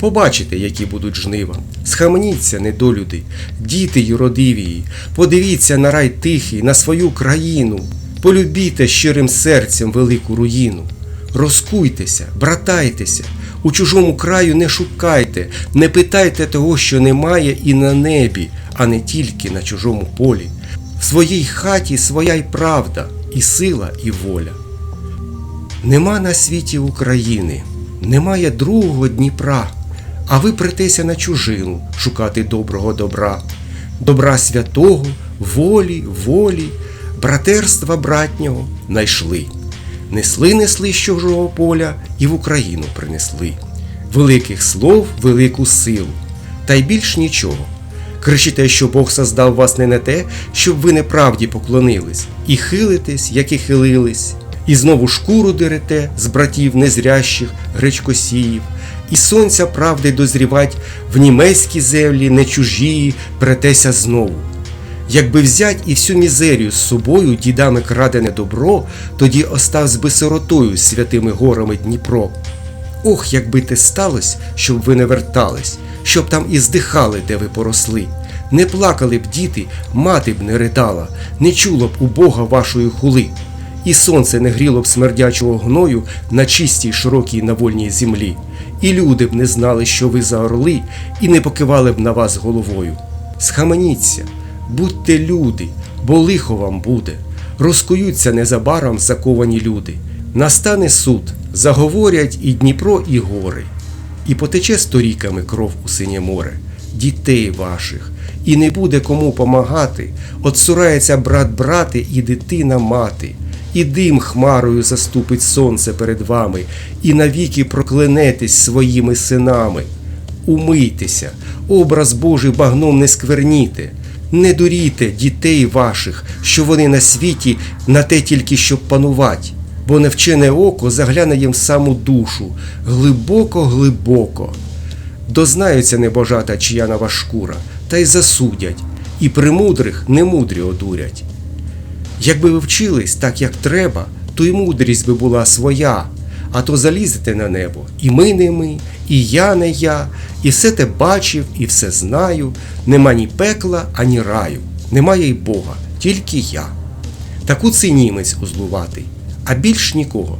Побачите, які будуть жнива. Схаменіться, недолюди, діти юродивії, подивіться на рай тихий, на свою країну, полюбіте щирим серцем велику руїну. Розкуйтеся, братайтеся, у чужому краю не шукайте, не питайте того, що немає і на небі, а не тільки на чужому полі. В своїй хаті своя й правда, і сила, і воля. Нема на світі України, немає другого Дніпра, а ви претеся на чужину шукати доброго добра, добра святого, волі, волі, братерства братнього найшли. Несли, несли з чужого поля і в Україну принесли. Великих слов, велику силу, та й більш нічого. Кричите, що Бог создав вас не на те, щоб ви неправді поклонились, і хилитесь, як і хилились, і знову шкуру дерете з братів незрящих гречкосіїв, і сонця правди дозрівать в німецькій землі не чужії претеся знову. Якби взять і всю мізерію з собою дідами крадене добро, тоді оставсь би сиротою святими горами Дніпро. Ох, якби те сталося, щоб ви не вертались, щоб там і здихали, де ви поросли. Не плакали б діти, мати б не ридала, не чуло б у Бога вашої хули, і сонце не гріло б смердячого гною на чистій широкій навольній землі, і люди б не знали, що ви за орли, і не покивали б на вас головою. Схаменіться, будьте люди, бо лихо вам буде. Розкуються незабаром заковані люди. Настане суд, заговорять і Дніпро, і гори, і потече сторіками кров у синє море, дітей ваших, і не буде кому помагати, отсурається брат брати і дитина мати, і дим хмарою заступить сонце перед вами, і навіки проклянетесь своїми синами. Умийтеся, образ Божий багном не скверніте, не дуріте дітей ваших, що вони на світі на те тільки щоб панувати, бо невчене око загляне їм в саму душу, глибоко, глибоко. Дознаються небожата чиянова шкура, та й засудять, і примудрих немудрі одурять. Якби ви вчились так, як треба, то й мудрість би була своя, а то залізете на небо, і ми не ми, і я не я, і все те бачив, і все знаю. Нема ні пекла, ані раю, немає й Бога, тільки я. Таку це німець узлуватий, а більш нікого.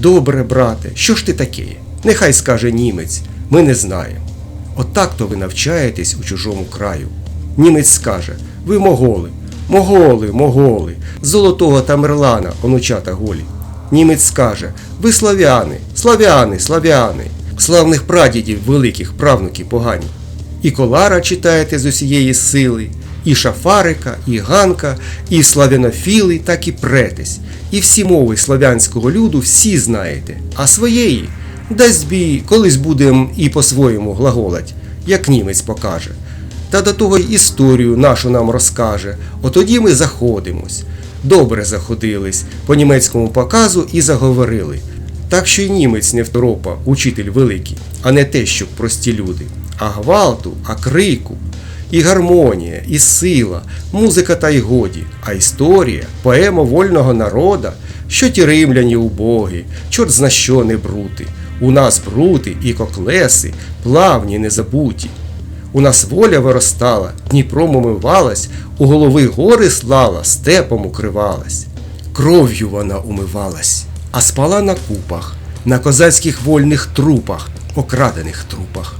Добре, брате, що ж ти таке? Нехай скаже німець, ми не знаємо. Отак то ви навчаєтесь у чужому краю. Німець скаже: ви моголи, моголи, моголи, золотого Тамерлана, онучата голі. Німець скаже: ви славяни, славяни, славяни, славних прадідів великих правнуків погані. І колара читаєте з усієї сили, і шафарика, і ганка, і славянофіли, так і претесь. І всі мови славянського люду всі знаєте, а своєї дасть бій, колись будем і по-своєму глаголать, як німець покаже. Та до того й історію нашу нам розкаже, отоді ми заходимось. Добре заходились по німецькому показу і заговорили. Так що й німець не второпа, учитель великий, а не те, що прості люди, а гвалту, а крику, і гармонія, і сила, музика та й годі, а історія, поема вольного народа, що ті римляні убогі, чорт зна що не брути. У нас брути і коклеси, плавні незабуті. У нас воля виростала, Дніпром умивалась, у голови гори слала, степом укривалась. Кров'ю вона умивалась, а спала на купах, на козацьких вольних трупах, окрадених трупах.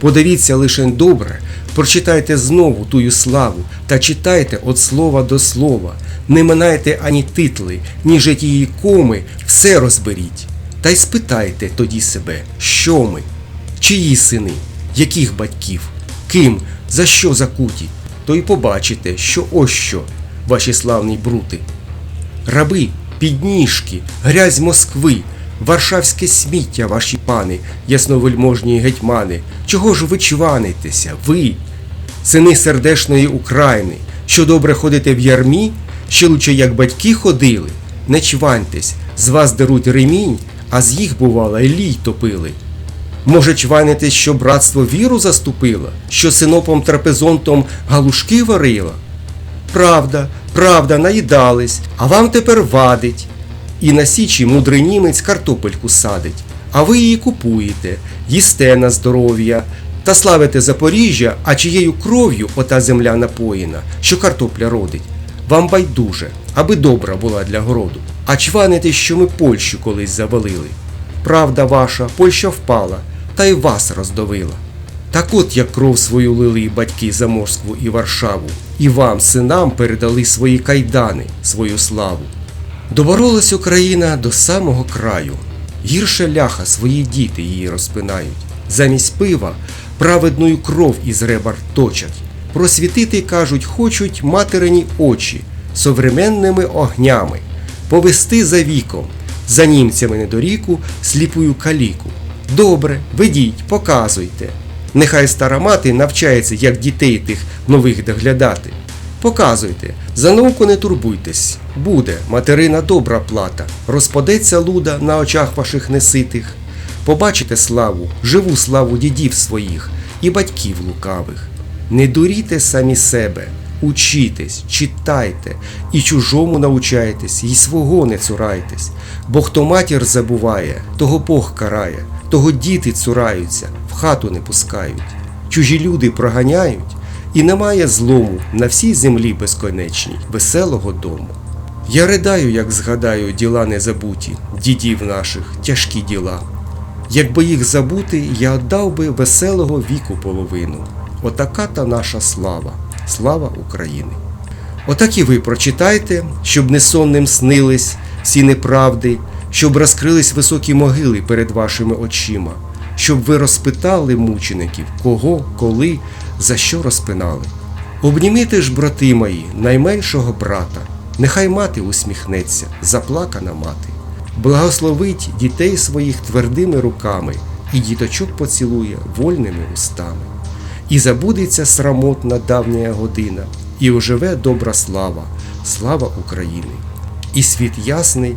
Подивіться лише добре, прочитайте знову тую славу та читайте від слова до слова. Не минайте ані титли, ні житії коми, все розберіть. Та й спитайте тоді себе, що ми, чиї сини, яких батьків, ким, за що закуті, то й побачите, що ось що, ваші славні брути. Раби, підніжки, грязь Москви, Варшавське сміття, ваші пани, ясновельможні гетьмани, чого ж ви чванитеся, ви, сини сердешної України, що добре ходите в ярмі, ще лучше як батьки ходили, не чваньтесь, з вас деруть ремінь, а з їх, бувало, й лій топили. Може, чванитесь, що братство віру заступило, що синопом трапезонтом галушки варила? Правда, правда, наїдались, а вам тепер вадить. І на січі мудрий німець картопельку садить, а ви її купуєте, їсте на здоров'я та славите Запоріжжя, а чиєю кров'ю ота земля напоїна, що картопля родить. Вам байдуже, аби добра була для городу. А чваните, що ми Польщу колись завалили. Правда ваша, Польща впала, та й вас роздавила. Так от як кров свою лили батьки за Москву і Варшаву, і вам, синам, передали свої кайдани, свою славу. Доборолась Україна до самого краю. Гірше ляха свої діти її розпинають. Замість пива праведною кров із ребар точать. Просвітити, кажуть, хочуть материні очі современними огнями, повести за віком, за німцями недоріку, сліпую каліку. Добре, ведіть, показуйте. Нехай стара мати навчається, як дітей тих нових доглядати. Показуйте, за науку не турбуйтесь, буде материна добра плата, розпадеться луда на очах ваших неситих. Побачите славу, живу славу дідів своїх і батьків лукавих. Не дуріте самі себе, учітесь, читайте, і чужому научайтесь, і свого не цурайтесь, бо хто матір забуває, того Бог карає, того діти цураються, в хату не пускають. Чужі люди проганяють, і немає злому на всій землі безконечній, веселого дому. Я ридаю, як згадаю діла незабуті, дідів наших, тяжкі діла. Якби їх забути, я отдав би веселого віку половину. Отака та наша слава, слава України. Отак і ви прочитайте, щоб не сонним снились всі неправди, щоб розкрились високі могили перед вашими очима, щоб ви розпитали мучеників, кого, коли, за що розпинали. Обнімите ж, брати мої, найменшого брата, нехай мати усміхнеться, заплакана мати, благословить дітей своїх твердими руками і діточок поцілує вольними устами. І забудеться срамотна давня година, і оживе добра слава, слава України. І світ ясний,